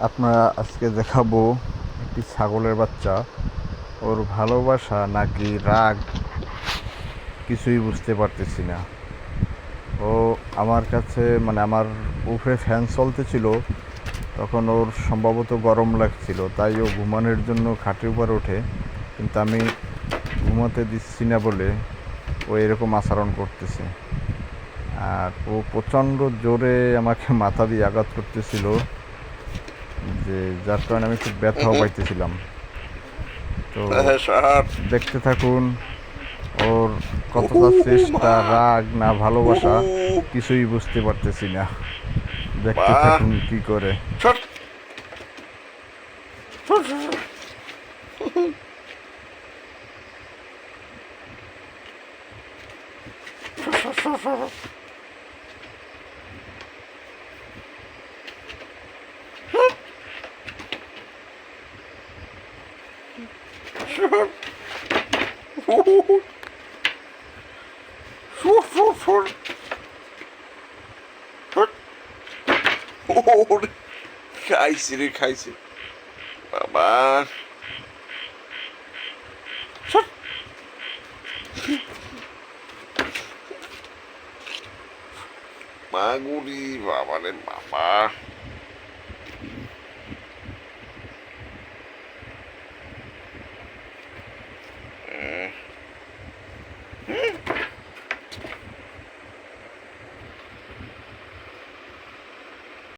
আপনারা আজকে দেখাবো একটি ছাগলের বাচ্চা। ওর ভালোবাসা নাকি রাগ? কিছুই বুঝতে পারতেছি না। ও আমার কাছে মানে আমার উপরে ফ্যান চলতেছিল, তখন ওর সম্ভবত গরম লাগছিল, তাই ও ঘুমানোর জন্য খাটের উপর ওঠে। কিন্তু আমি ঘুমাতে দিচ্ছি না বলে ও এরকম আচরণ করতেছে। আর ও প্রচণ্ড জোরে আমাকে মাথা দিয়ে আঘাত করতেছিল। যে যার কারণে আমি খুব ব্যথাও পাইতেছিলাম। তো দেখতে থাকুন ওর কতটা চেষ্টা রাগ না ভালোবাসা কিছুই বুঝতে পারতেছি না। দেখতে থাকুন কি করে। ছট ছট, ছট, ছট। খাইছে রে খাইছে বাবা। মাগুরি বাবা রে বাবা